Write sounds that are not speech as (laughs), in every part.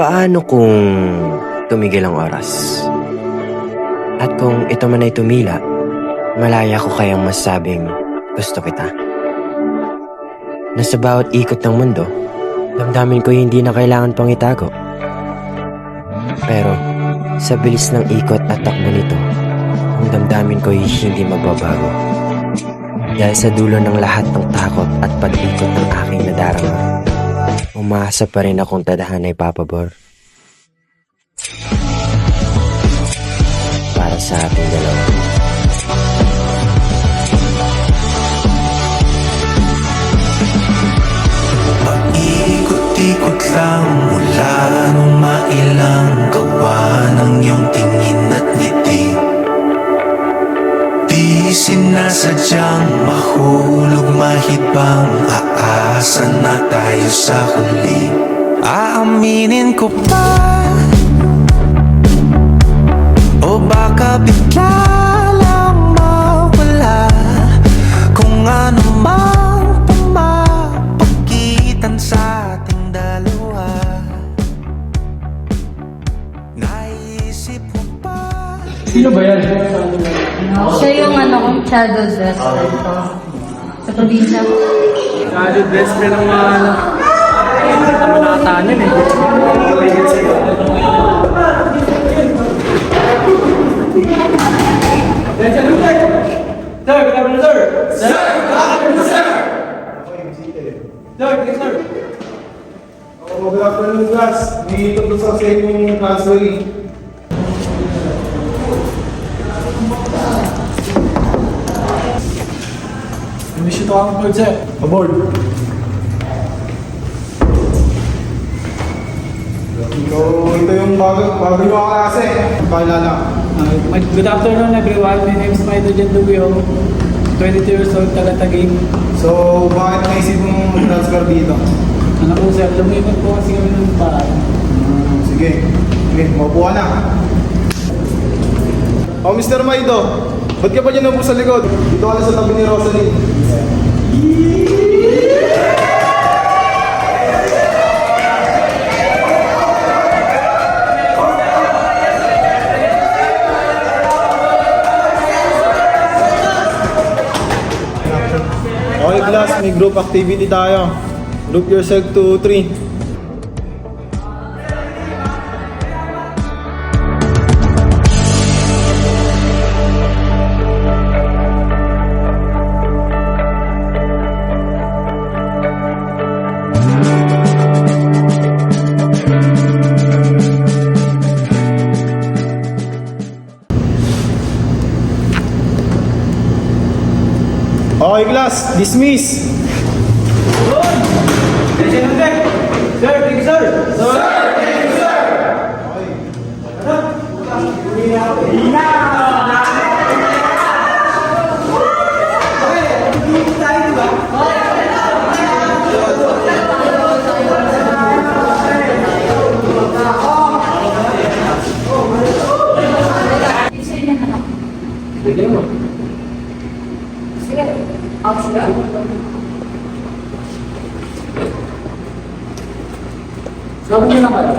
Paano kung tumigil ang oras? At kung ito man ay tumila, malaya ko kayang masabing gusto kita. Na bawat ikot ng mundo, damdamin ko hindi na kailangan pang itago. Pero sa bilis ng ikot at takbo nito, ang damdamin ko hindi magbabago. Dahil sa dulo ng lahat ng takot at pag-ikot ng aking nadarama, umaasa pa rin akong tadahan ay papabor. Para sa ating dalawa. Paikot-ikot lang mula nung mailang gawa ng iyong tingin at ngiti Di sinasadyang mahulog mahibang aasa na tayo sa huli. Aaminin ko pa. O baka bigla lang mawala. Kung ano mang pumapagitan sa ating dalawa. Naisip mo ba Sino ba yan? Siya yung ano best friend ko. Sa probinsya. Kado best friend ng mga ano. Mga nakatanin eh. Sir, good afternoon, sir. Sir, good afternoon, sir. Sir, yes, sir. Oh, good afternoon, class. May tungkol sa sa inyong transferee. Miss you to ang board, sir. Aboard. So, ito yung bago, bago yung mga klase. Paalala. Uh, good afternoon, everyone. My name is Maido Jendubio. 22 years old, taga Taguig. So, bakit naisip mong mag-transfer dito? Ano po, sir? Lumipat po kasi kami ng paraan. Hmm, sige. Sige, maupo ka na. Oh, Mr. Maido. Ba't ka pa dyan nabuo sa likod? Dito ka na sa tabi ni Rosalie. Okay, class. May group activity tayo. Group yourself to 3. Class. Dismiss. Sabi niyo na kayo.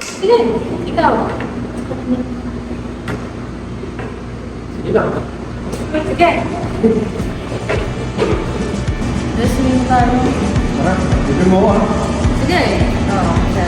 Sige, ikaw. Sige lang. Sige. Listening tayo. Tara, bigyan mo ah. Sige. Oo, ako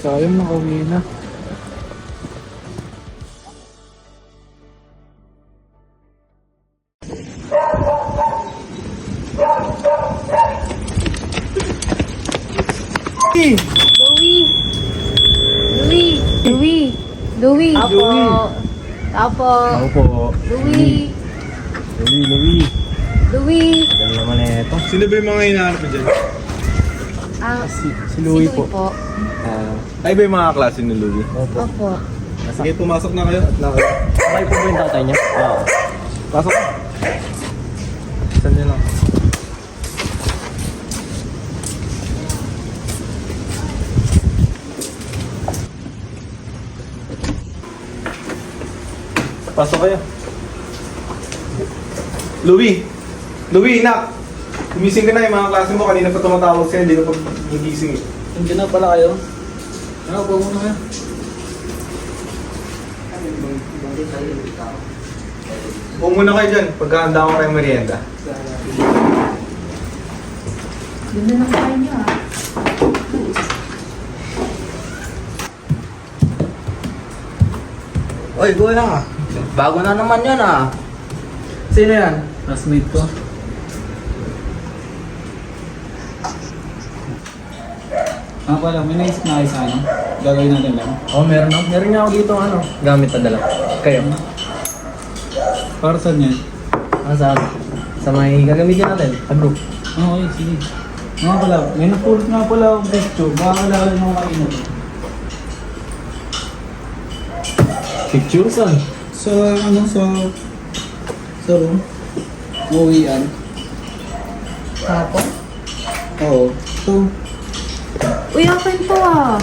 Sayang makauwi na. Louie! Louie! Louie! Louie! Apo! Apo! Ako po. Louie! Louie, Louie. Louie! Dali naman na ito. Sino ba yung mga hinahanap dyan? Ah, Si, si Louie po. po. Ah, Ay ba yung mga klase ni Louie? opo. Opo. Sige, pumasok na kayo. Na kayo. Sabay po ba yung tatay niya? Oo. Pasok. Saan niya lang? Pasok kayo. Louie! Louie, nak! Gumising ka na yung mga klase mo. Kanina pa tumatawag sa'yo. Hindi ka pa nagising. eh. Nandiyan na pala kayo. Ano, po muna kayo. Huwag muna kayo dyan. Pagkahanda ko kayong merienda. Ganda ng kain niyo ah. Oy, go lang ah. Bago na naman yan ah. Sino yan? Classmate ko. Ah, pala, may naisip na kayo sa ano? Gagawin natin lang. Oh, meron na. Meron niya ako dito ano. Gamit na dala. Kayo. Para saan yan? Ano sa sa may gagamitin natin? Sa group. Ah, Okay, sige. Nga pala, may napulot nga pala akong picture. Baka kailangan mo kanina. Picture saan? Sa, ano, sa... Sa room. Uwian. Apo? Oo. Ito. Uy, akin to ah.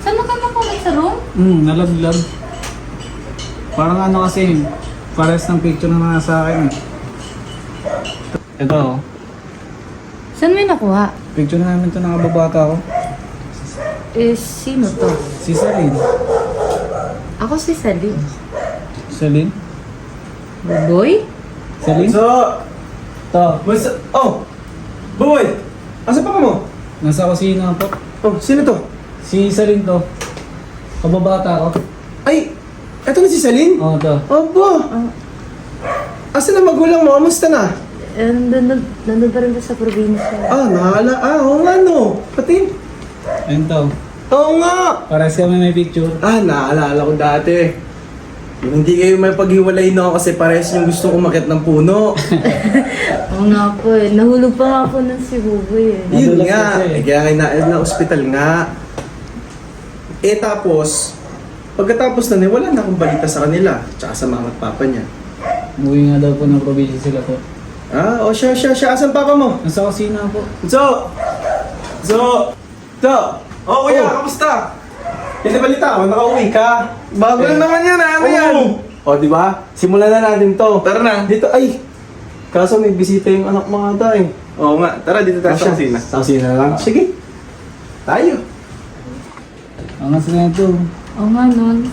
Saan ka nakulit sa room? Hmm, nalaglag. Parang ano kasi, pares ng picture na nasa akin eh. Ito, oh. Saan mo yung nakuha? picture na namin ito ng kababata ko. Eh, sino to? Si Celine. Ako si Celine. Celine? Boy? Celine? So, Ito, mas... Oh! Boy! Asa pa ka mo? Nasa kusina po. Oh, sino to? Si Celine to. Kababata ko. Ay! Eto na si Celine? Oo, to. Aba! Asa na magulang mo? Kamusta na? Eh, nandun, nandun pa rin ba sa probinsya? Ah, nakala. Ah, oo nga no. Pati. Ayun to. Oo nga. Pares kami may picture. Ah, naalala ko dati. Yung hindi kayo may paghiwalay no kasi parehas yung gusto kumakit ng puno. (laughs) Oo nga po eh. Nahulog pa nga po ng si Buboy eh. Yun Nadulas nga. kasi. Eh, kaya kayo na, na ospital nga. Eh tapos, pagkatapos na wala na akong balita sa kanila. Tsaka sa mama at papa niya. Umuwi nga daw po ng probinsya sila po. Ah, o siya, siya, siya. Asan papa mo? Nasa kusina po. So, so, so, oh kuya, kamusta? Hindi balita ako, nakauwi ka. Bago lang naman yan, ano yan? O, di ba? Simulan na natin to. Tara na. Dito, ay. Kaso may bisita yung anak mga ata eh. Oo nga, tara dito tayo sa kusina. Sa kusina na lang? Sige. Tayo. Ang na ito. Oo nga nun.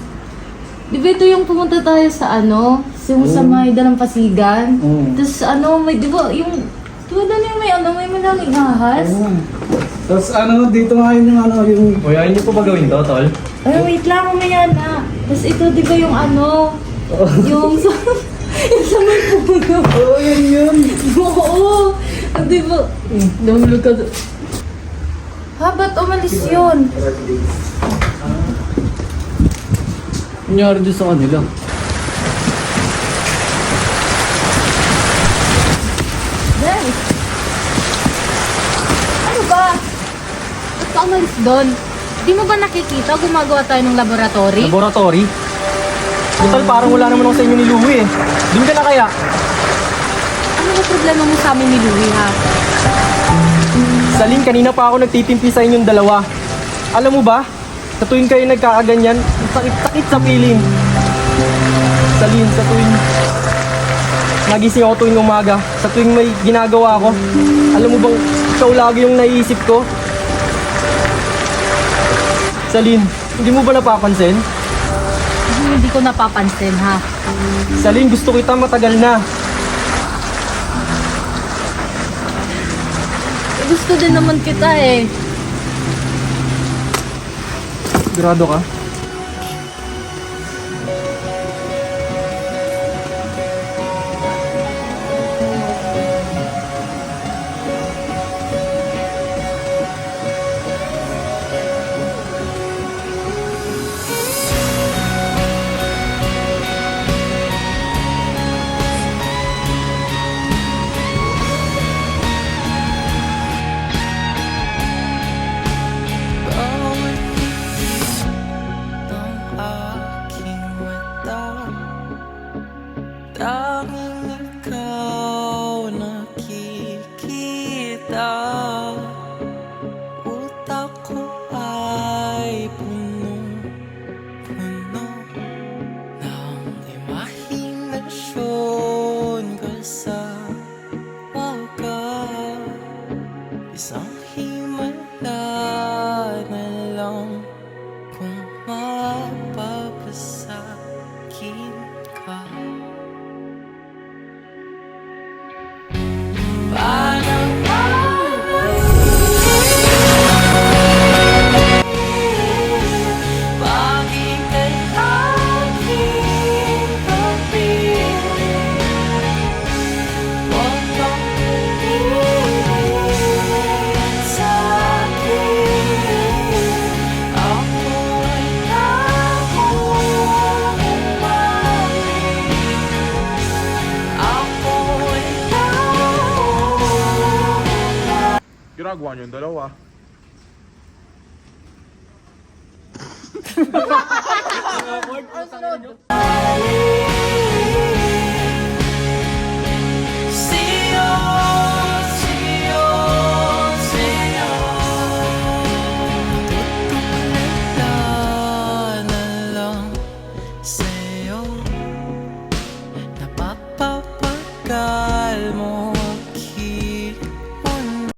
Di ba ito yung pumunta tayo sa ano? Yung sa may dalampasigan? Oo. Tapos ano, may, di ba yung... Di ba doon yung may ano, may malaking ahas? Oo. Tapos ano, dito nga yun yung ano, yung... Kuya, hindi po ba gawin to, tol? Ay, wait lang, mamaya na. Tapos ito, di ba yung ano? (laughs) Yung sa... yung sa may puno. Oo, yun yun. Oo. Ah, Di ba? Nahulog ka doon. Ha, ba't umalis yun? Nangyari dyan sa kanila. Dahil. Ano ba? Ba't ka umalis doon? Di mo ba nakikita gumagawa tayo ng laboratory? Laboratory? Total, parang wala naman ako sa inyo ni Louie eh. Doon ka na kaya? ano ba problema mo sa amin ni Louie, ha? Salin, kanina pa ako nagtitimpi sa inyong dalawa. Alam mo ba, sa tuwing kayo nagkakaganyan, sakit-sakit sa piling. Salin, sa tuwing nagising ako tuwing umaga, sa tuwing may ginagawa ako, alam mo bang ikaw lagi yung naiisip ko? Salin, hindi mo ba napapansin? Hindi ko napapansin, ha? Salin, gusto kita matagal na. Gusto din naman kita, eh. Grado ka? Sa'yo,